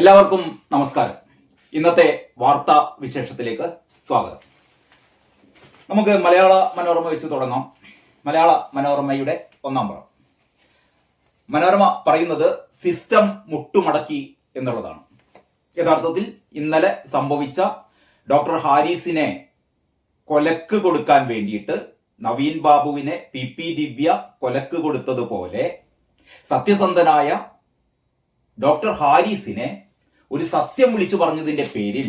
എല്ലാവർക്കും നമസ്കാരം. ഇന്നത്തെ വാർത്താ വിശേഷത്തിലേക്ക് സ്വാഗതം. നമുക്ക് മലയാള മനോരമ വെച്ച് തുടങ്ങാം. മലയാള മനോരമയുടെ ഒന്നാം പുറം മനോരമ പറയുന്നത് സിസ്റ്റം മുട്ടുമടക്കി എന്നുള്ളതാണ്. യഥാർത്ഥത്തിൽ ഇന്നലെ സംഭവിച്ച ഡോക്ടർ ഹാരിസിനെ കൊലക്ക് കൊടുക്കാൻ വേണ്ടിയിട്ട് നവീൻ ബാബുവിനെ പി പി ദിവ്യ കൊലക്ക് കൊടുത്തതുപോലെ സത്യസന്ധനായ ഡോക്ടർ ഹാരിസിനെ ഒരു സത്യം വിളിച്ചു പറഞ്ഞതിന്റെ പേരിൽ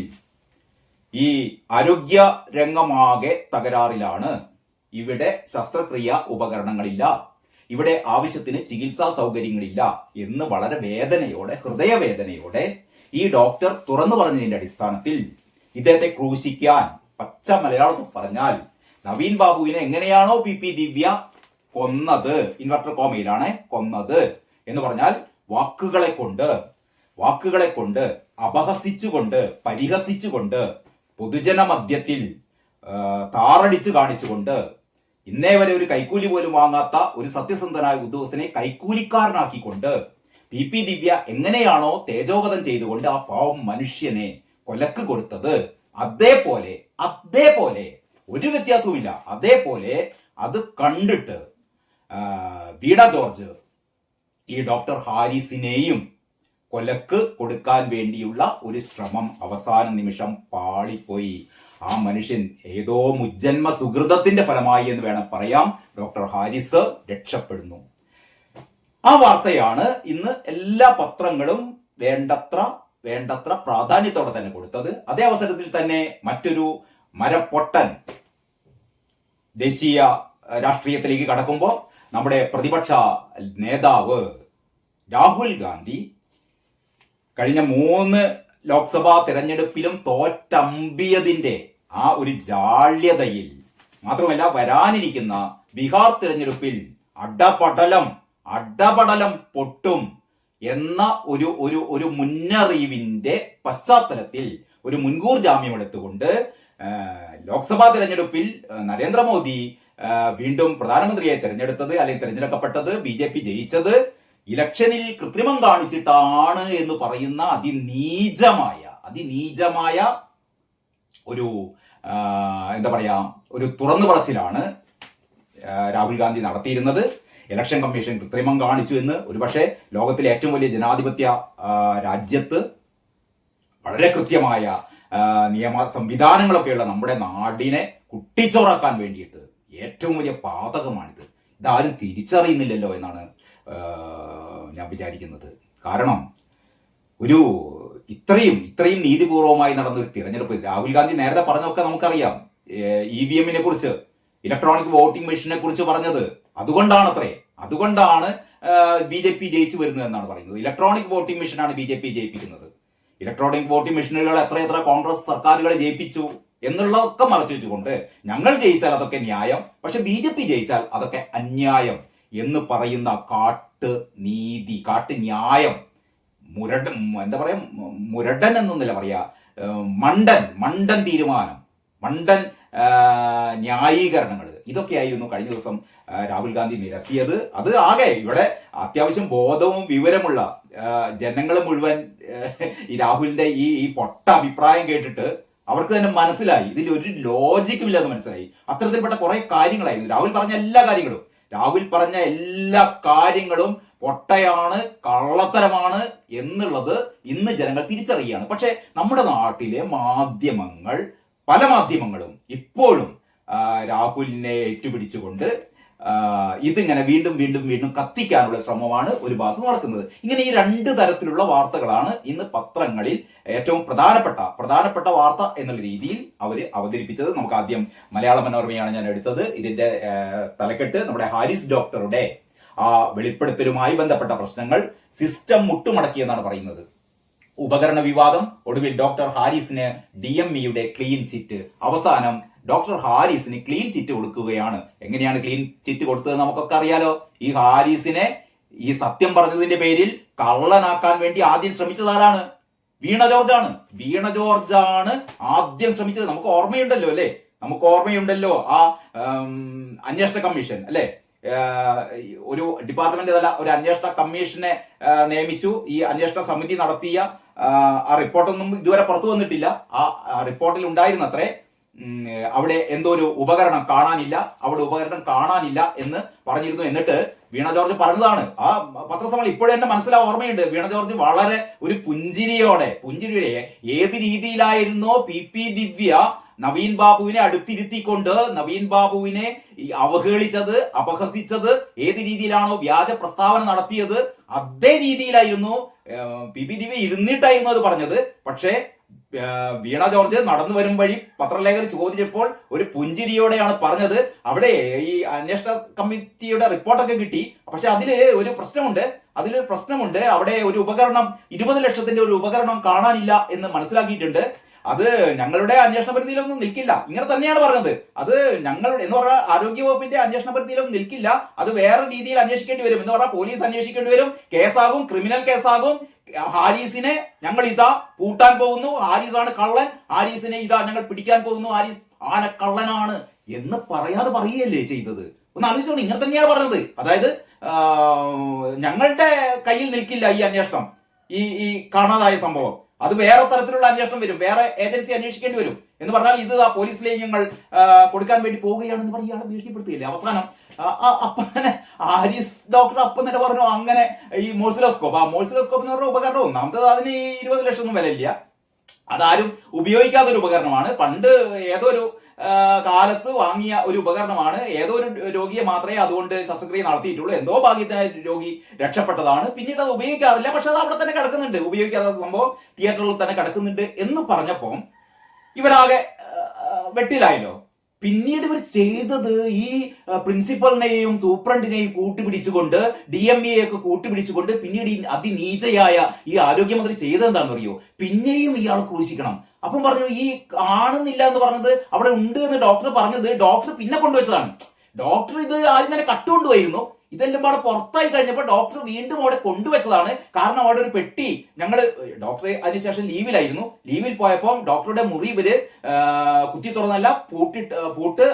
ഈ ആരോഗ്യ രംഗമാകെ തകരാറിലാണ്. ഇവിടെ ശസ്ത്രക്രിയ ഉപകരണങ്ങളില്ല. ഇവിടെ ആവശ്യത്തിന് ചികിത്സാ സൗകര്യങ്ങളില്ല എന്ന് വളരെ വേദനയോടെ ഹൃദയവേദനയോടെ ഈ ഡോക്ടർ തുറന്നു പറഞ്ഞതിന്റെ അടിസ്ഥാനത്തിൽ ഇദ്ദേഹത്തെ ക്രൂശിക്കാൻ പച്ച മലയാളത്തിൽ പറഞ്ഞാൽ നവീൻ ബാബുവിനെ എങ്ങനെയാണോ പി പി ദിവ്യ കൊന്നത് ഇൻവെർട്ടർ കോമയിലാണ് കൊന്നത് എന്ന് പറഞ്ഞാൽ വാക്കുകളെ കൊണ്ട് വാക്കുകളെ കൊണ്ട് അപഹസിച്ചുകൊണ്ട് പരിഹസിച്ചുകൊണ്ട് പൊതുജന മധ്യത്തിൽ താറടിച്ച് കാണിച്ചുകൊണ്ട് ഇന്നേ വരെ ഒരു കൈക്കൂലി പോലും വാങ്ങാത്ത ഒരു സത്യസന്ധനായ ഉദ്യോഗസ്ഥനെ കൈക്കൂലിക്കാരനാക്കിക്കൊണ്ട് പി പി ദിവ്യ എങ്ങനെയാണോ തേജോവധം ചെയ്തുകൊണ്ട് ആ പാവം മനുഷ്യനെ കൊലക്ക് കൊടുത്തത്. അതേപോലെ അതേപോലെ ഒരു വ്യത്യാസവുമില്ല. അതേപോലെ അത് കണ്ടിട്ട് വീണ ജോർജ് ഈ ഡോക്ടർ ഹാരിസിനെയും കൊലക്ക് കൊടുക്കാൻ വേണ്ടിയുള്ള ഒരു ശ്രമം അവസാന നിമിഷം പാളിപ്പോയി. ആ മനുഷ്യൻ ഏതോ മുജ്ജന്മ സുഹൃതത്തിന്റെ ഫലമായി എന്ന് വേണം പറയാം. ഡോക്ടർ ഹാരിസ് രക്ഷപ്പെടുന്നു. ആ വാർത്തയാണ് ഇന്ന് എല്ലാ പത്രങ്ങളും വേണ്ടത്ര വേണ്ടത്ര പ്രാധാന്യത്തോടെ തന്നെ കൊടുത്തത്. അതേ അവസരത്തിൽ തന്നെ മറ്റൊരു മരപ്പൊട്ടൻ ദേശീയ രാഷ്ട്രീയത്തിലേക്ക് കടക്കുമ്പോൾ നമ്മുടെ പ്രതിപക്ഷ നേതാവ് രാഹുൽ ഗാന്ധി കഴിഞ്ഞ മൂന്ന് ലോക്സഭാ തെരഞ്ഞെടുപ്പിലും തോറ്റമ്പിയതിന്റെ ആ ഒരു ജാള്യതയിൽ മാത്രമല്ല വരാനിരിക്കുന്ന ബീഹാർ തിരഞ്ഞെടുപ്പിൽ അഡപടലം അഡപടലം പൊട്ടും എന്ന ഒരു ഒരു ഒരു മുന്നറിയിവിന്റെ പശ്ചാത്തലത്തിൽ ഒരു മുൻകൂർ ജാമ്യം എടുത്തുകൊണ്ട് ലോക്സഭാ തിരഞ്ഞെടുപ്പിൽ നരേന്ദ്രമോദി വീണ്ടും പ്രധാനമന്ത്രിയായി തെരഞ്ഞെടുത്തത് അല്ലെങ്കിൽ തെരഞ്ഞെടുക്കപ്പെട്ടത് ബി ജെ പി ജയിച്ചത് ഇലക്ഷനിൽ കൃത്രിമം കാണിച്ചിട്ടാണ് എന്ന് പറയുന്ന അതിനീചമായ അതിനീചമായ ഒരു എന്താ പറയാ ഒരു തുറന്നു പറച്ചിലാണ് രാഹുൽ ഗാന്ധി നടത്തിയിരുന്നത്. ഇലക്ഷൻ കമ്മീഷൻ കൃത്രിമം കാണിച്ചു എന്ന്. ഒരുപക്ഷെ ലോകത്തിലെ ഏറ്റവും വലിയ ജനാധിപത്യ രാജ്യത്ത് വളരെ കൃത്യമായ നിയമ സംവിധാനങ്ങളൊക്കെയുള്ള നമ്മുടെ നാടിനെ കുട്ടിച്ചോറാക്കാൻ വേണ്ടിയിട്ട് ഏറ്റവും വലിയ പാതകമാണിത്. ഇതാരും തിരിച്ചറിയുന്നില്ലല്ലോ എന്നാണ് ഞാൻ വിചാരിക്കുന്നത്. കാരണം ഒരു ഇത്രയും ഇത്രയും നീതിപൂർവമായി നടന്ന ഒരു തിരഞ്ഞെടുപ്പ് രാഹുൽ ഗാന്ധി നേരത്തെ പറഞ്ഞൊക്കെ നമുക്കറിയാം. ഇ വി എമ്മിനെ കുറിച്ച് ഇലക്ട്രോണിക് വോട്ടിംഗ് മെഷീനെ കുറിച്ച് പറഞ്ഞത്. അതുകൊണ്ടാണ് അത്രേ അതുകൊണ്ടാണ് ബി ജെ പി ജയിച്ചു വരുന്നത് എന്നാണ് പറയുന്നത്. ഇലക്ട്രോണിക് വോട്ടിംഗ് മെഷീനാണ് ബി ജെ പി ജയിപ്പിക്കുന്നത്. ഇലക്ട്രോണിക് വോട്ടിംഗ് മെഷീനുകൾ എത്ര എത്ര കോൺഗ്രസ് സർക്കാരുകളെ ജയിപ്പിച്ചു എന്നുള്ളതൊക്കെ മറച്ചു വെച്ചുകൊണ്ട് ഞങ്ങൾ ജയിച്ചാൽ അതൊക്കെ ന്യായം പക്ഷെ ബി ജെ പി ജയിച്ചാൽ അതൊക്കെ അന്യായം എന്ന് പറയുന്ന കാട്ട് നീതി കാട്ട് ന്യായം മുരടൻ എന്താ പറയാ മുരടൻ എന്നൊന്നില്ല പറയാ. മണ്ടൻ മണ്ടൻ തീരുമാനം മണ്ടൻ ന്യായീകരണങ്ങൾ. ഇതൊക്കെയായിരുന്നു കഴിഞ്ഞ ദിവസം രാഹുൽ ഗാന്ധി നിരത്തിയത്. അത് ആകെ ഇവിടെ അത്യാവശ്യം ബോധവും വിവരമുള്ള ജനങ്ങൾ മുഴുവൻ ഈ രാഹുലിന്റെ ഈ ഈ പൊട്ട അഭിപ്രായം കേട്ടിട്ട് അവർക്ക് തന്നെ മനസ്സിലായി. ഇതിൽ ഒരു ലോജിക്കും ഇല്ലെന്ന് മനസ്സിലായി. അത്തരത്തിൽപ്പെട്ട കുറെ കാര്യങ്ങളായിരുന്നു. രാഹുൽ പറഞ്ഞ എല്ലാ കാര്യങ്ങളും. രാഹുൽ പറഞ്ഞ എല്ലാ കാര്യങ്ങളും പൊട്ടയാണ് കള്ളത്തരമാണ് എന്നുള്ളത് ഇന്ന് ജനങ്ങൾ തിരിച്ചറിയുകയാണ്. പക്ഷേ നമ്മുടെ നാട്ടിലെ മാധ്യമങ്ങൾ പല മാധ്യമങ്ങളും ഇപ്പോഴും രാഹുലിനെ ഏറ്റുപിടിച്ചുകൊണ്ട് ഇതിങ്ങനെ വീണ്ടും വീണ്ടും വീണ്ടും കത്തിക്കാനുള്ള ശ്രമമാണ് ഒരു ഭാഗത്ത് നടക്കുന്നത്. ഇങ്ങനെ ഈ രണ്ട് തരത്തിലുള്ള വാർത്തകളാണ് ഇന്ന് പത്രങ്ങളിൽ ഏറ്റവും പ്രധാനപ്പെട്ട പ്രധാനപ്പെട്ട വാർത്ത എന്നുള്ള രീതിയിൽ അവർ അവതരിപ്പിച്ചത്. നമുക്ക് ആദ്യം മലയാള മനോരമയാണ് ഞാൻ എടുത്തത്. ഇതിന്റെ തലക്കെട്ട് നമ്മുടെ ഹാരിസ് ഡോക്ടറുടെ ആ വെളിപ്പെടുത്തലുമായി ബന്ധപ്പെട്ട പ്രശ്നങ്ങൾ സിസ്റ്റം മുട്ടുമടക്കിയെന്നാണ് പറയുന്നത്. ഉപകരണ വിവാദം ഒടുവിൽ ഡോക്ടർ ഹാരിസിന് ഡി എം ഇയുടെ ക്ലീൻ ചിറ്റ് അവസാനം ഡോക്ടർ ഹാരിസിന് ക്ലീൻ ചിറ്റ് കൊടുക്കുകയാണ്. എങ്ങനെയാണ് ക്ലീൻ ചിറ്റ് കൊടുത്തത് നമുക്കൊക്കെ അറിയാലോ? ഈ ഹാരിസിനെ ഈ സത്യം പറഞ്ഞതിന്റെ പേരിൽ കള്ളനാക്കാൻ വേണ്ടി ആദ്യം ശ്രമിച്ചത് ആരാണ് വീണ ജോർജാണ്. വീണ ജോർജാണ് ആദ്യം ശ്രമിച്ചത്. നമുക്ക് ഓർമ്മയുണ്ടല്ലോ അല്ലേ? നമുക്ക് ഓർമ്മയുണ്ടല്ലോ ആ അന്വേഷണ കമ്മീഷൻ അല്ലെ? ഒരു ഡിപ്പാർട്ട്മെന്റ് തല ഒരു അന്വേഷണ കമ്മീഷനെ നിയമിച്ചു. ഈ അന്വേഷണ സമിതി നടത്തിയ ആ, റിപ്പോർട്ടൊന്നും ഇതുവരെ പുറത്തു വന്നിട്ടില്ല. ആ റിപ്പോർട്ടിൽ ഉണ്ടായിരുന്നത്രേ അവിടെ എന്തോ ഒരു ഉപകരണം കാണാനില്ല. അവിടെ ഉപകരണം കാണാനില്ല എന്ന് പറഞ്ഞിരുന്നു. എന്നിട്ട് വീണ ജോർജ് പറഞ്ഞതാണ്. ആ പത്രസമ്മേളനം ഇപ്പോഴും എന്റെ മനസ്സിലാ ഓർമ്മയുണ്ട്. വീണ ജോർജ് വളരെ ഒരു പുഞ്ചിരിയോടെ പുഞ്ചിരിയുടെ ഏത് രീതിയിലായിരുന്നോ പി പി ദിവ്യ നവീൻ ബാബുവിനെ അടുത്തിരുത്തിക്കൊണ്ട് നവീൻ ബാബുവിനെ അവഹേളിച്ചത് അപഹസിച്ചത് ഏത് രീതിയിലാണോ വ്യാജ പ്രസ്താവന നടത്തിയത് അതേ രീതിയിലായിരുന്നു പി പി ദിവ്യ ഇരുന്നിട്ടായിരുന്നു അത് പറഞ്ഞത്. പക്ഷേ വീണ ജോർജ് നടന്നു വരും വഴി പത്രലേഖകർ ചോദിച്ചപ്പോൾ ഒരു പുഞ്ചിരിയോടെയാണ് പറഞ്ഞത്. അവിടെ ഈ അന്വേഷണ കമ്മിറ്റിയുടെ റിപ്പോർട്ടൊക്കെ കിട്ടി. പക്ഷെ അതിൽ ഒരു പ്രശ്നമുണ്ട്. അതിലൊരു പ്രശ്നമുണ്ട്. അവിടെ ഒരു ഉപകരണം ഇരുപത് ലക്ഷത്തിന്റെ ഒരു ഉപകരണം കാണാനില്ല എന്ന് മനസ്സിലാക്കിയിട്ടുണ്ട്. അത് ഞങ്ങളുടെ അന്വേഷണ പരിധിയിലൊന്നും നിൽക്കില്ല. ഇങ്ങനെ തന്നെയാണ് പറഞ്ഞത്. അത് ഞങ്ങളുടെ എന്ന് പറഞ്ഞാൽ ആരോഗ്യ വകുപ്പിന്റെ അന്വേഷണ പരിധിയിലൊന്നും നിൽക്കില്ല. അത് വേറെ രീതിയിൽ അന്വേഷിക്കേണ്ടി വരും. എന്ന് പറഞ്ഞാൽ പോലീസ് അന്വേഷിക്കേണ്ടി വരും. കേസാകും ക്രിമിനൽ കേസാകും. ഹാരീസിനെ ഞങ്ങൾ ഇതാ പൂട്ടാൻ പോകുന്നു. ഹാരീസ് ആണ് കള്ളൻ. ഹാരീസിനെ ഇതാ ഞങ്ങൾ പിടിക്കാൻ പോകുന്നു. ഹാരീസ് ആന കള്ളനാണ് എന്ന് പറയാതെ പറയുകയല്ലേ ചെയ്തത്. ഒന്ന് ആലോചിച്ചോണ്ട് ഇങ്ങനെ തന്നെയാണ് പറഞ്ഞത്. അതായത് ഞങ്ങളുടെ കയ്യിൽ നിൽക്കില്ല ഈ അന്വേഷണം. ഈ ഈ കാണാതായ സംഭവം. അത് വേറെ തരത്തിലുള്ള അന്വേഷണം വരും. വേറെ ഏജൻസി അന്വേഷിക്കേണ്ടി വരും. എന്ന് പറഞ്ഞാൽ ഇത് ആ പോലീസിലേക്ക് ഞങ്ങൾ കൊടുക്കാൻ വേണ്ടി പോവുകയാണെന്ന് പറഞ്ഞ് ഇയാളെ ഭീഷണിപ്പെടുത്തിയില്ലേ? അവസാനം ആ, ആ, അപ്പം തന്നെ ആരിസ് ഡോക്ടർ അപ്പം തന്നെ പറഞ്ഞു അങ്ങനെ ഈ മോഴ്സിലോസ്കോപ്പ്. ആ മോഴ്സിലോസ്കോപ്പ് എന്ന് പറഞ്ഞ ഉപകരണം ഒന്നാമത് അതിന് ഇരുപത് ലക്ഷം ഒന്നും വിലയില്ല. അതാരും ഉപയോഗിക്കാത്ത ഒരു ഉപകരണമാണ്. പണ്ട് ഏതൊരു കാലത്ത് വാങ്ങിയ ഒരു ഉപകരണമാണ്. ഏതോ ഒരു രോഗിയെ മാത്രമേ അതുകൊണ്ട് ശസ്ത്രക്രിയ നടത്തിയിട്ടുള്ളൂ. എന്തോ ഭാഗ്യത്തിന് രോഗി രക്ഷപ്പെട്ടതാണ്. പിന്നീട് അത് ഉപയോഗിക്കാറില്ല. പക്ഷെ അത് അവിടെ തന്നെ കിടക്കുന്നുണ്ട്. ഉപയോഗിക്കാത്ത സംഭവം തിയേറ്ററിൽ തന്നെ കിടക്കുന്നുണ്ട് എന്ന് പറഞ്ഞപ്പോൾ ഇവരാകെ വെട്ടിലായല്ലോ. പിന്നീട് ഇവർ ചെയ്തത് ഈ പ്രിൻസിപ്പലിനെയും സൂപ്രണ്ടിനെയും കൂട്ടുപിടിച്ചുകൊണ്ട് ഡി എം എ ഒക്കെ കൂട്ടുപിടിച്ചുകൊണ്ട് പിന്നീട് ഈ അതിനീചയായ ഈ ആരോഗ്യമന്ത്രി ചെയ്തതെന്താണെന്ന് അറിയോ പിന്നെയും ഇയാൾ ക്രൂശിക്കണം. അപ്പം പറഞ്ഞു ഈ കാണുന്നില്ല എന്ന് പറഞ്ഞത് അവിടെ ഉണ്ട് എന്ന് ഡോക്ടർ പറഞ്ഞത് ഡോക്ടർ പിന്നെ കൊണ്ടുവച്ചതാണ്. ഡോക്ടർ ഇത് ആദ്യം തന്നെ കട്ടുകൊണ്ടുപോയിരുന്നു. ഇതെല്ലാം അവിടെ പുറത്തായി കഴിഞ്ഞപ്പോൾ ഡോക്ടർ വീണ്ടും അവിടെ കൊണ്ടുവച്ചതാണ്. കാരണം അവിടെ ഒരു പെട്ടി. ഞങ്ങൾ ഡോക്ടർ അതിനുശേഷം ലീവിലായിരുന്നു. ലീവിൽ പോയപ്പോൾ ഡോക്ടറുടെ മുറി ഇവർ കുത്തി തുറന്നല്ല പൂട്ടിട്ട് പൂട്ട്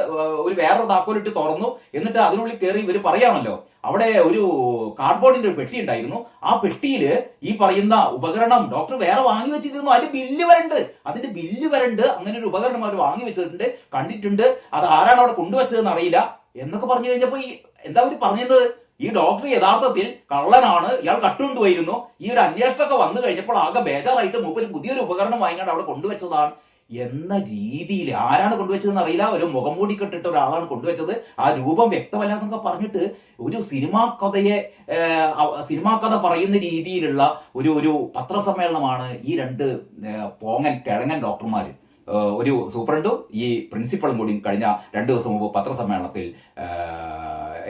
ഒരു വേറൊരു താക്കോലിട്ട് തുറന്നു. എന്നിട്ട് അതിനുള്ളിൽ കയറി ഇവർ പറയാണല്ലോ അവിടെ ഒരു കാർഡ്ബോർഡിന്റെ ഒരു പെട്ടി ഉണ്ടായിരുന്നു. ആ പെട്ടിയിൽ ഈ പറയുന്ന ഉപകരണം ഡോക്ടർ വേറെ വാങ്ങി വെച്ചിരുന്നു അതിന്റെ ബില്ല് വരണ്ട്. അതിന്റെ ബില്ല് വരണ്ട്. അങ്ങനെ ഒരു ഉപകരണം അവർ വാങ്ങി വെച്ചിട്ടുണ്ട്. കണ്ടിട്ടുണ്ട്. അത് ആരാണ് അവിടെ കൊണ്ടുവച്ചതെന്ന് അറിയില്ല. എന്നൊക്കെ പറഞ്ഞു കഴിഞ്ഞപ്പോ ഈ എന്താ അവർ പറഞ്ഞത്? ഈ ഡോക്ടർ യഥാർത്ഥത്തിൽ കള്ളനാണ്. ഇയാൾ കട്ടുകൊണ്ടുപോയിരുന്നു. ഈ ഒരു അന്വേഷണമൊക്കെ വന്നു കഴിഞ്ഞപ്പോൾ ആകെ ബേജാറായിട്ട് മൂപ്പര് പുതിയൊരു ഉപകരണം വാങ്ങിക്കാണ്ട് അവിടെ കൊണ്ടുവച്ചതാണ്. എന്ന രീതിയിൽ ആരാണ് കൊണ്ടുവച്ചതെന്ന് അറിയില്ല. ഒരു മുഖം മൂടി കെട്ടിട്ട് ഒരാളാണ് കൊണ്ടുവച്ചത്. ആ രൂപം വ്യക്തമല്ലാന്നൊക്കെ പറഞ്ഞിട്ട് ഒരു സിനിമാ കഥയെ സിനിമാ കഥ പറയുന്ന രീതിയിലുള്ള ഒരു ഒരു പത്രസമ്മേളനമാണ് ഈ രണ്ട് പോങ്ങൻ കിഴങ്ങൻ ഡോക്ടർമാർ ഒരു സൂപ്രണ്ടും ഈ പ്രിൻസിപ്പളും കൂടി കഴിഞ്ഞ രണ്ട് ദിവസം മുമ്പ് പത്രസമ്മേളനത്തിൽ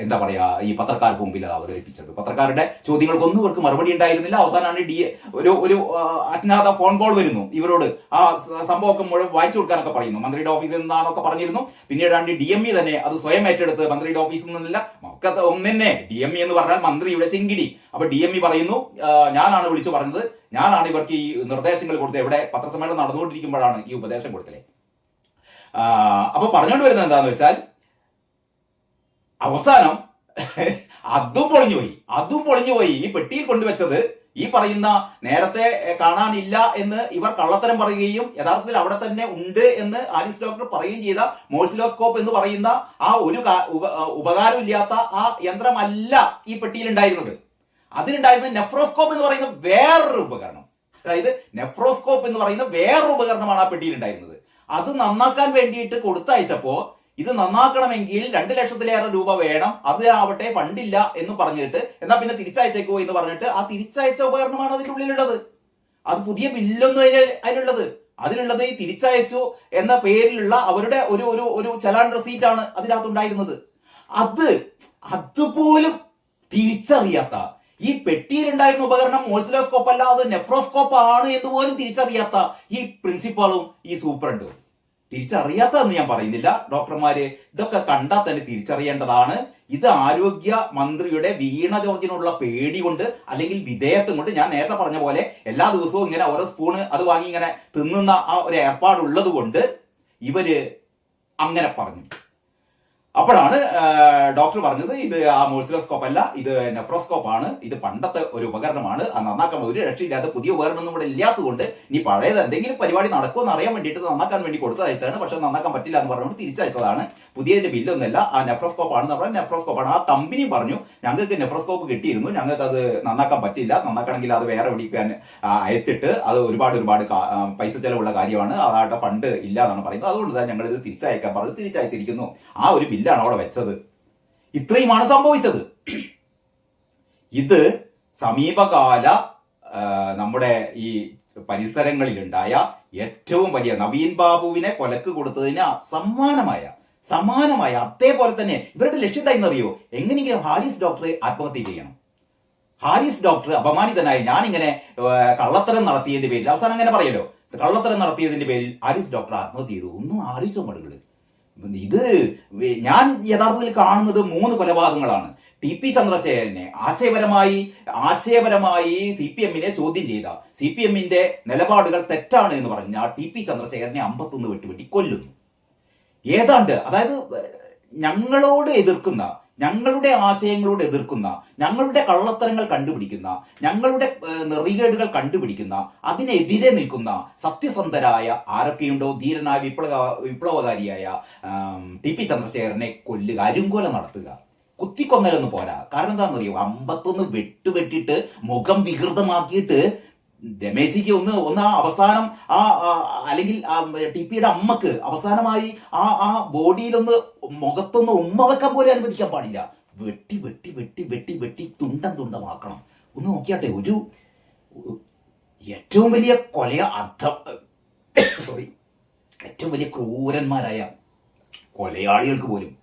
എന്താ പറയാ ഈ പത്രക്കാർക്ക് മുമ്പിൽ അത് അവതരിപ്പിച്ചത്. പത്രക്കാരുടെ ചോദ്യങ്ങൾക്കൊന്നും ഇവർക്ക് മറുപടി ഉണ്ടായിരുന്നില്ല. അവസാനമാണ് ഡി ഒരു ഒരു അജ്ഞാത ഫോൺ കോൾ വരുന്നു ഇവരോട്. ആ സംഭവമൊക്കെ മുഴുവൻ വായിച്ചു കൊടുക്കാനൊക്കെ പറയുന്നു. മന്ത്രിയുടെ ഓഫീസിൽ നിന്നാണൊക്കെ പറഞ്ഞിരുന്നു. പിന്നീട് ഡി എം ഇ തന്നെ അത് സ്വയം ഏറ്റെടുത്ത് മന്ത്രിയുടെ ഓഫീസിൽ നിന്നില്ല ഒക്കെ ഒന്നെ ഡി എം ഇ എന്ന് പറഞ്ഞാൽ മന്ത്രിയുടെ ചെങ്കിടി. അപ്പൊ ഡി എം ഇ പറയുന്നു ഞാനാണ് വിളിച്ചു പറഞ്ഞത്. ഞാനാണ് ഇവർക്ക് ഈ നിർദ്ദേശങ്ങൾ കൊടുത്തത്. എവിടെ പത്രസമ്മേളനം നടന്നുകൊണ്ടിരിക്കുമ്പോഴാണ് ഈ ഉപദേശം കൊടുക്കലേ. അപ്പൊ പറഞ്ഞുകൊണ്ട് വരുന്നത് എന്താന്ന് വെച്ചാൽ അവസാനം അതും പൊളിഞ്ഞുപോയി. അതും പൊളിഞ്ഞുപോയി. ഈ പെട്ടിയിൽ കൊണ്ടുവച്ചത് ഈ പറയുന്ന നേരത്തെ കാണാനില്ല എന്ന് ഇവർ കള്ളത്തരം പറയുകയും യഥാർത്ഥത്തിൽ അവിടെ തന്നെ ഉണ്ട് എന്ന് ആരിസ് ഡോക്ടർ പറയുകയും ചെയ്ത മോഴ്സിലോസ്കോപ്പ് എന്ന് പറയുന്ന ആ ഒരു ഉപകാരമില്ലാത്ത ആ യന്ത്രമല്ല ഈ പെട്ടിയിൽ ഉണ്ടായിരുന്നത്. അതിലുണ്ടായിരുന്നത് നെഫ്രോസ്കോപ്പ് എന്ന് പറയുന്ന വേറൊരു ഉപകരണം. അതായത് നെഫ്രോസ്കോപ്പ് എന്ന് പറയുന്ന വേറൊരു ഉപകരണമാണ് ആ പെട്ടിയിൽ ഉണ്ടായിരുന്നത്. അത് നന്നാക്കാൻ വേണ്ടിയിട്ട് കൊടുത്തയച്ചപ്പോ ഇത് നന്നാക്കണമെങ്കിൽ രണ്ട് ലക്ഷത്തിലേറെ രൂപ വേണം. അത് ആവട്ടെ ഫണ്ടില്ല എന്ന് പറഞ്ഞിട്ട് എന്നാ പിന്നെ തിരിച്ചയച്ചേക്കോ എന്ന് പറഞ്ഞിട്ട് ആ തിരിച്ചയച്ച ഉപകരണമാണ് അതിന്റെ ഉള്ളിലുള്ളത്. അത് പുതിയ ബില്ലൊന്നും അതിന് അതിലുള്ളത് അതിലുള്ളത് ഈ തിരിച്ചയച്ചു എന്ന പേരിലുള്ള അവരുടെ ഒരു ഒരു ഒരു ചലാൻ റെസീറ്റ് ആണ് അതിനകത്തുണ്ടായിരുന്നത്. അത് അതുപോലും തിരിച്ചറിയാത്ത ഈ പെട്ടിയിലുണ്ടായിരുന്ന ഉപകരണം മോസിലോസ്കോപ്പ് അല്ല അത് നെഫ്രോസ്കോപ്പ് ആണ് എന്ന് പോലും തിരിച്ചറിയാത്ത ഈ പ്രിൻസിപ്പാളും ഈ സൂപ്രണ്ടും തിരിച്ചറിയാത്തതെന്ന് ഞാൻ പറയുന്നില്ല. ഡോക്ടർമാര് ഇതൊക്കെ കണ്ടാൽ തന്നെ തിരിച്ചറിയേണ്ടതാണ്. ഇത് ആരോഗ്യ മന്ത്രിയുടെ വീണ ജോർജിനുള്ള പേടി കൊണ്ട് അല്ലെങ്കിൽ വിധേയത്വം കൊണ്ട് ഞാൻ നേരത്തെ പറഞ്ഞ പോലെ എല്ലാ ദിവസവും ഇങ്ങനെ ഓരോ സ്പൂണ് അത് വാങ്ങി ഇങ്ങനെ തിന്നുന്ന ആ ഒരു ഏർപ്പാടുള്ളത് കൊണ്ട് ഇവർ അങ്ങനെ പറഞ്ഞു. അപ്പോഴാണ് ഡോക്ടർ പറഞ്ഞത് ഇത് ആ മോഴ്സിലോസ്കോപ്പ് അല്ല ഇത് നെഫ്രോസ്കോപ്പ് ആണ് ഇത് പണ്ടത്തെ ഒരു ഉപകരണമാണ് ആ നന്നാക്കാൻ ഒരു രക്ഷയില്ലാത്ത പുതിയ ഉപകരണം ഇവിടെ ഇല്ലാത്തതുകൊണ്ട് ഇനി പഴയത് എന്തെങ്കിലും പരിപാടി നടക്കുമെന്ന് അറിയാൻ വേണ്ടിയിട്ട് നന്നാക്കാൻ വേണ്ടി കൊടുത്ത അയച്ചതാണ് പക്ഷെ നന്നാക്കാൻ പറ്റില്ല എന്ന് പറഞ്ഞുകൊണ്ട് തിരിച്ചയച്ചതാണ് പുതിയതിന്റെ ബില്ലൊന്നുമല്ല ആ നെഫ്രോസ്കോപ്പ് ആണെന്ന് പറഞ്ഞാൽ നെഫ്രോസ്കോപ്പ് ആണ് ആ കമ്പനി പറഞ്ഞു ഞങ്ങൾക്ക് നെഫ്രോസ്കോപ്പ് കിട്ടിയിരുന്നു ഞങ്ങൾക്ക് അത് നന്നാക്കാൻ പറ്റില്ല നന്നാക്കണമെങ്കിൽ അത് വേറെ എവിടേക്കാൻ അയച്ചിട്ട് അത് ഒരുപാട് ഒരുപാട് പൈസ ചെലവുള്ള കാര്യമാണ് അതായിട്ട് ഫണ്ട് ഇല്ല എന്നാണ് പറയുന്നത്. അതുകൊണ്ട് തന്നെ ഞങ്ങൾ ഇത് തിരിച്ചയക്കാൻ പറഞ്ഞു തിരിച്ചയച്ചിരിക്കുന്നു. ആ ഒരു ബില്ലാണ് അവിടെ വെച്ചത്. ഇത്രയുമാണ് സംഭവിച്ചത്. ഇത് സമീപകാല നമ്മുടെ ഈ പരിസരങ്ങളിലുണ്ടായ ഏറ്റവും വലിയ നവീൻ ബാബുവിനെ കൊലക്ക് കൊടുത്തതിന് സമ്മാനമായ സമാനമായ അതേപോലെ തന്നെ ഇവരുടെ ലക്ഷ്യത്തായി എന്നറിയോ എങ്ങനെയെങ്കിലും ഹാരിസ് ഡോക്ടറെ ആത്മഹത്യ ചെയ്യണം. ഹാരിസ് ഡോക്ടർ അപമാനിതനായി ഞാനിങ്ങനെ ഇങ്ങനെ കള്ളത്തരം നടത്തിയതിന്റെ പേരിൽ അവസാനം അങ്ങനെ പറയല്ലോ. കള്ളത്തരം നടത്തിയതിന്റെ പേരിൽ ഹാരിസ് ഡോക്ടർ ആത്മഹത്യ ചെയ്തു. ഒന്നും ആലോചിച്ചോ മടുകൾ ഇത് ഞാൻ യഥാർത്ഥത്തിൽ കാണുന്നത് മൂന്ന് കൊലപാതകങ്ങളാണ്. ടി പി ചന്ദ്രശേഖരനെ ആശയപരമായി ആശയപരമായി സി പി എമ്മിനെ ചോദ്യം ചെയ്ത. സി പി എമ്മിന്റെ നിലപാടുകൾ തെറ്റാണ് എന്ന് പറഞ്ഞ ടി പി ചന്ദ്രശേഖരനെ അമ്പത്തൊന്ന് വെട്ടുവെട്ടി കൊല്ലുന്നു. ഏതാണ്ട് അതായത് ഞങ്ങളോട് എതിർക്കുന്ന ഞങ്ങളുടെ ആശയങ്ങളോട് എതിർക്കുന്ന ഞങ്ങളുടെ കള്ളത്തരങ്ങൾ കണ്ടുപിടിക്കുന്ന ഞങ്ങളുടെ നെറികേടുകൾ കണ്ടുപിടിക്കുന്ന അതിനെതിരെ നിൽക്കുന്ന സത്യസന്ധരായ ആരൊക്കെയുണ്ടോ? ധീരനായ വിപ്ലവ വിപ്ലവകാരിയായ ടി പി ചന്ദ്രശേഖരനെ കൊല്ലുക അരുങ്കോല നടത്തുക. കുത്തിക്കൊന്നലൊന്നും പോരാ. കാരണം എന്താണെന്നറിയോ? അമ്പത്തൊന്ന് വെട്ടുവെട്ടിട്ട് മുഖം വികൃതമാക്കിയിട്ട് രമേശിക്ക് ഒന്ന് ഒന്ന് ആ അവസാനം ആ അല്ലെങ്കിൽ ടി പിയുടെ അമ്മയ്ക്ക് അവസാനമായി ആ ആ ബോഡിയിലൊന്ന് മുഖത്തൊന്ന് ഉമ്മ വെക്കാൻ പോലും അനുവദിക്കാൻ പാടില്ല. വെട്ടി വെട്ടി വെട്ടി വെട്ടി വെട്ടി തുണ്ടം തുണ്ടമാക്കണം. ഒന്ന് നോക്കിയാട്ടെ ഒരു ഏറ്റവും വലിയ കൊലയ അർത്ഥം സോറി ഏറ്റവും വലിയ ക്രൂരന്മാരായ കൊലയാളികൾക്ക് പോലും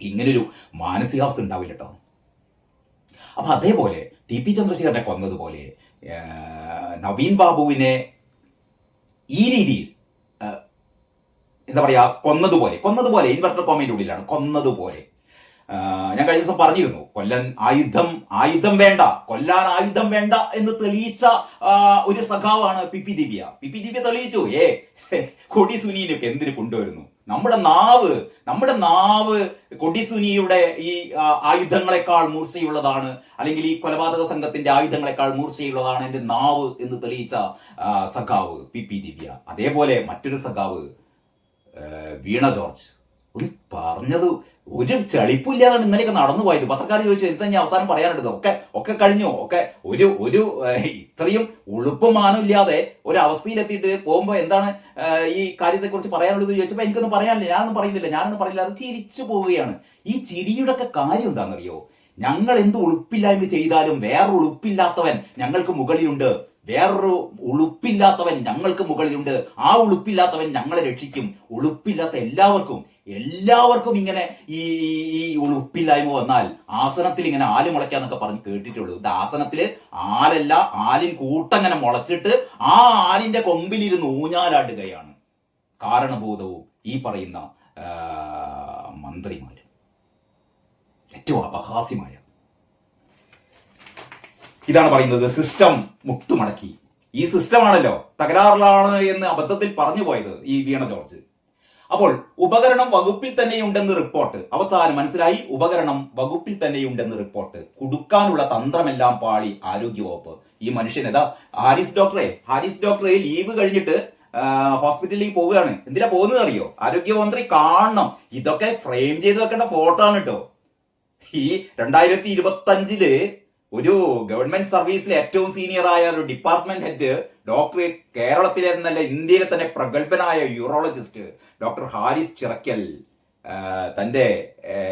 ഇങ്ങനൊരു മാനസികാവസ്ഥ ഉണ്ടാവില്ല കേട്ടോ അപ്പൊ അതേപോലെ ടി പി ചന്ദ്രശേഖരനെ കൊന്നതുപോലെ നവീൻ ബാബുവിനെ ഈ രീതിയിൽ എന്താ പറയാ കൊന്നതുപോലെ കൊന്നതുപോലെ ഇൻവെർട്ടർ കോമയുടെ ഉള്ളിലാണ് കൊന്നതുപോലെ. ഞാൻ കഴിഞ്ഞ ദിവസം പറഞ്ഞിരുന്നു കൊല്ലൻ ആയുധം ആയുധം വേണ്ട കൊല്ലാൻ ആയുധം വേണ്ട എന്ന് തെളിയിച്ച ഒരു സഖാവാണ് P P Divya. P P Divya തെളിയിച്ചു ഏ കൊടി സുനീനൊക്കെ എന്തിനു കൊണ്ടുവരുന്നു? നമ്മുടെ നാവ് നമ്മുടെ നാവ് കൊടിസുനിയുടെ ഈ ആയുധങ്ങളെക്കാൾ മൂർച്ചയുള്ളതാണ് അല്ലെങ്കിൽ ഈ കൊലപാതക സംഘത്തിന്റെ ആയുധങ്ങളെക്കാൾ മൂർച്ചയുള്ളതാണ് എന്റെ നാവ് എന്ന് തെളിയിച്ച സഖാവ് പി. പി. ദിവ്യ. അതേപോലെ മറ്റൊരു സഖാവ് വീണ ജോർജ്. ഒരു പറഞ്ഞത് ഒരു ചെളിപ്പില്ലാതാണ് ഇന്നലെയൊക്കെ നടന്നു പോയത്. പത്രക്കാർ ചോദിച്ചു എന്താ ഞാൻ അവസാനം പറയാനുള്ളത് ഒക്കെ ഒക്കെ കഴിഞ്ഞു. ഒക്കെ ഒരു ഒരു ഇത്രയും ഉളുപ്പും മാനം ഇല്ലാതെ ഒരു അവസ്ഥയിലെത്തിയിട്ട് പോകുമ്പോൾ എന്താണ് ഈ കാര്യത്തെക്കുറിച്ച് പറയാനുള്ളത് ചോദിച്ചപ്പോൾ എനിക്കൊന്നും പറയാനില്ല. ഞാനൊന്നും പറയുന്നില്ല. ഞാനൊന്നും പറയില്ല അത് ചിരിച്ചു പോവുകയാണ്. ഈ ചിരിയുടെ ഒക്കെ കാര്യം എന്താണെന്നറിയോ? ഞങ്ങൾ എന്ത് ഉളുപ്പില്ലായ്മ ചെയ്താലും വേറൊരു ഉളുപ്പില്ലാത്തവൻ ഞങ്ങൾക്ക് മുകളിലുണ്ട്. വേറൊരു ഉളുപ്പില്ലാത്തവൻ ഞങ്ങൾക്ക് മുകളിലുണ്ട്. ആ ഉളുപ്പില്ലാത്തവൻ ഞങ്ങളെ രക്ഷിക്കും. ഉളുപ്പില്ലാത്ത എല്ലാവർക്കും എല്ലാവർക്കും ഇങ്ങനെ ഈ ഈ- ഉളുപ്പില്ലായ്മ വന്നാൽ ആസനത്തിൽ ഇങ്ങനെ ആൽ മുളയ്ക്കാന്നൊക്കെ പറഞ്ഞ് കേട്ടിട്ടുള്ളൂ. ഇത് ആസനത്തിൽ ആലല്ല ആലിൻ കൂട്ടങ്ങനെ മുളച്ചിട്ട് ആ ആലിന്റെ കൊമ്പിലിരുന്ന് ഊഞ്ഞാലാടുകയാണ് കാരണഭൂതവും ഈ പറയുന്ന മന്ത്രിമാരും. ഏറ്റവും അപഹാസ്യമായ. ഇതാണ് പറയുന്നത് സിസ്റ്റം മുട്ടുമടക്കി. ഈ സിസ്റ്റമാണല്ലോ തകരാറിലാണ് എന്ന് അബദ്ധത്തിൽ പറഞ്ഞു പോയത് ഈ വീണ ജോർജ്. അപ്പോൾ ഉപകരണം വകുപ്പിൽ തന്നെയുണ്ടെന്ന് റിപ്പോർട്ട് അവസാനം മനസ്സിലായി? ഉപകരണം വകുപ്പിൽ തന്നെയുണ്ടെന്ന് റിപ്പോർട്ട് കുടുക്കാനുള്ള തന്ത്രമെല്ലാം പാളി ആരോഗ്യവകുപ്പ്. ഈ മനുഷ്യൻ ഏതാ? ഹാരിസ് ഡോക്ടറെ. ഹാരിസ് ഡോക്ടറെ ലീവ് കഴിഞ്ഞിട്ട് ഹോസ്പിറ്റലിലേക്ക് പോവുകയാണ്. എന്തിനാ പോകുന്നത് അറിയോ? ആരോഗ്യമന്ത്രി കാണണം. ഇതൊക്കെ ഫ്രെയിം ചെയ്ത് വെക്കേണ്ട ഫോട്ടോ ആണ് കേട്ടോ ഈ രണ്ടായിരത്തി ഇരുപത്തി അഞ്ചിൽ ഒരു ഗവൺമെന്റ് സർവീസിലെ ഏറ്റവും സീനിയർ ആയ ഒരു ഡിപ്പാർട്ട്മെന്റ് ഹെഡ് ഡോക്ടർ കേരളത്തിലെ എന്നല്ല ഇന്ത്യയിലെ തന്നെ പ്രഗത്ഭനായ യൂറോളജിസ്റ്റ് ഡോക്ടർ ഹാരിസ് ചിറക്കൽ തന്റെ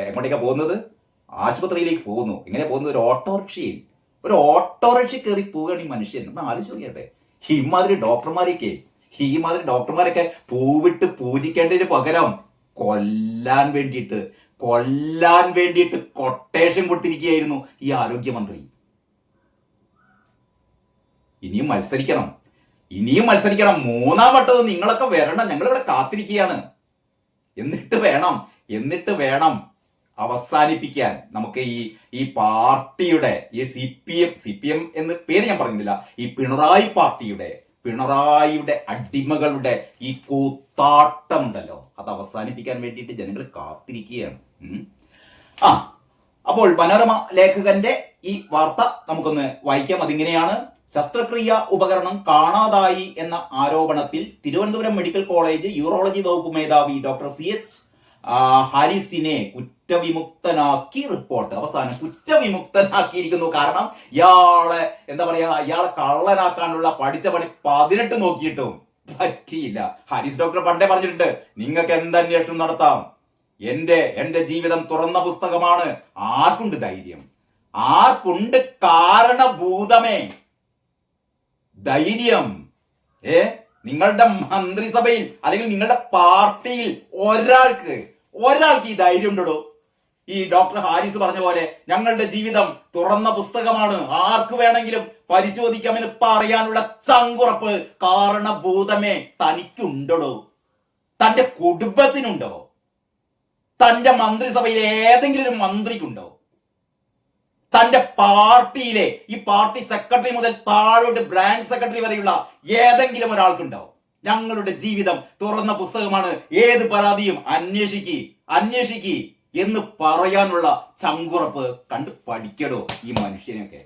എങ്ങോട്ടേക്കാ പോകുന്നത്? ആശുപത്രിയിലേക്ക് പോകുന്നു. ഇങ്ങനെ പോകുന്നത് ഒരു ഓട്ടോറിക്ഷയിൽ ഒരു ഓട്ടോറിക്ഷ കയറി പോവുകയാണ് ഈ മനുഷ്യൻ. ഒന്ന് ആലോചിച്ച് നോക്കിയാട്ടെ ഇമാതിരി ഡോക്ടർമാരൊക്കെ ഈ മാതിരി ഡോക്ടർമാരൊക്കെ പൂവിട്ട് പൂജിക്കേണ്ടതിന് പകരം കൊല്ലാൻ വേണ്ടിയിട്ട് കൊല്ലാൻ വേണ്ടിയിട്ട് കൊട്ടേഷൻ കൊടുത്തിരിക്കുകയായിരുന്നു ഈ ആരോഗ്യമന്ത്രി. ഇനിയും മത്സരിക്കണം. ഇനിയും മത്സരിക്കണം. മൂന്നാം വട്ടവും നിങ്ങളൊക്കെ വരണം. ഞങ്ങൾ ഇവിടെ കാത്തിരിക്കുകയാണ്. എന്നിട്ട് വേണം എന്നിട്ട് വേണം അവസാനിപ്പിക്കാൻ. നമുക്ക് ഈ ഈ പാർട്ടിയുടെ ഈ C P M C P M എന്ന് പേര് ഞാൻ പറഞ്ഞില്ല ഈ പിണറായി പാർട്ടിയുടെ പിണറായിയുടെ അടിമകളുടെ ഈ കൂത്താട്ടം ഉണ്ടല്ലോ അത് അവസാനിപ്പിക്കാൻ വേണ്ടിയിട്ട് ജനങ്ങൾ കാത്തിരിക്കുകയാണ്. ആ അപ്പോൾ മനോരമ ലേഖകന്റെ ഈ വാർത്ത നമുക്കൊന്ന് വായിക്കാം. അതിങ്ങനെയാണ്. ശസ്ത്രക്രിയ ഉപകരണം കാണാതായി എന്ന ആരോപണത്തിൽ തിരുവനന്തപുരം മെഡിക്കൽ കോളേജ് യൂറോളജി വകുപ്പ് മേധാവി ഡോക്ടർ സി എച്ച് ഹാരിസിനെ കുറ്റവിമുക്തനാക്കി റിപ്പോർട്ട്. അവസാനം കുറ്റവിമുക്തനാക്കിയിരിക്കുന്നു. കാരണം ഇയാളെ എന്താ പറയാ ഇയാളെ കള്ളനാക്കാനുള്ള പഠിച്ച പണി പതിനെട്ട് നോക്കിയിട്ടും പറ്റിയില്ല. ഹാരിസ് ഡോക്ടർ പണ്ടേ പറഞ്ഞിട്ടുണ്ട് നിങ്ങൾക്ക് എന്തന്വേഷണം നടത്താം? എന്റെ എന്റെ ജീവിതം തുറന്ന പുസ്തകമാണ് ആർക്കുണ്ട് ധൈര്യം? ആർക്കുണ്ട് കാരണഭൂതമേ? ധൈര്യം ഏ? നിങ്ങളുടെ മന്ത്രിസഭയിൽ അല്ലെങ്കിൽ നിങ്ങളുടെ പാർട്ടിയിൽ ഒരാൾക്ക് ഒരാൾക്ക് ഈ ധൈര്യം ഉണ്ടോ ഈ ഡോക്ടർ ഹാരിസ് പറഞ്ഞ പോലെ ഞങ്ങളുടെ ജീവിതം തുറന്ന പുസ്തകമാണ്. ആർക്ക് വേണമെങ്കിലും പരിശോധിക്കാമെന്ന് പറയാനുള്ള ചങ്കുറപ്പ് കാരണഭൂതമേ തനിക്കുണ്ടോ തന്റെ കുടുംബത്തിനുണ്ടോ? തന്റെ മന്ത്രിസഭയിൽ ഏതെങ്കിലും ഒരു മന്ത്രിക്കുണ്ടോ? തന്റെ പാർട്ടിയിലെ ഈ പാർട്ടി സെക്രട്ടറി മുതൽ താഴോട്ട് ബ്രാഞ്ച് സെക്രട്ടറി വരെയുള്ള ഏതെങ്കിലും ഒരാൾക്കുണ്ടോ? ഞങ്ങളുടെ ജീവിതം തുറന്ന പുസ്തകമാണ് ഏത് പരാതിയും അന്വേഷിക്കി അന്വേഷിക്കി എന്ന് പറയാനുള്ള ചങ്കുറപ്പ് കണ്ട് പഠിക്കടോ ഈ മനുഷ്യനെയൊക്കെ?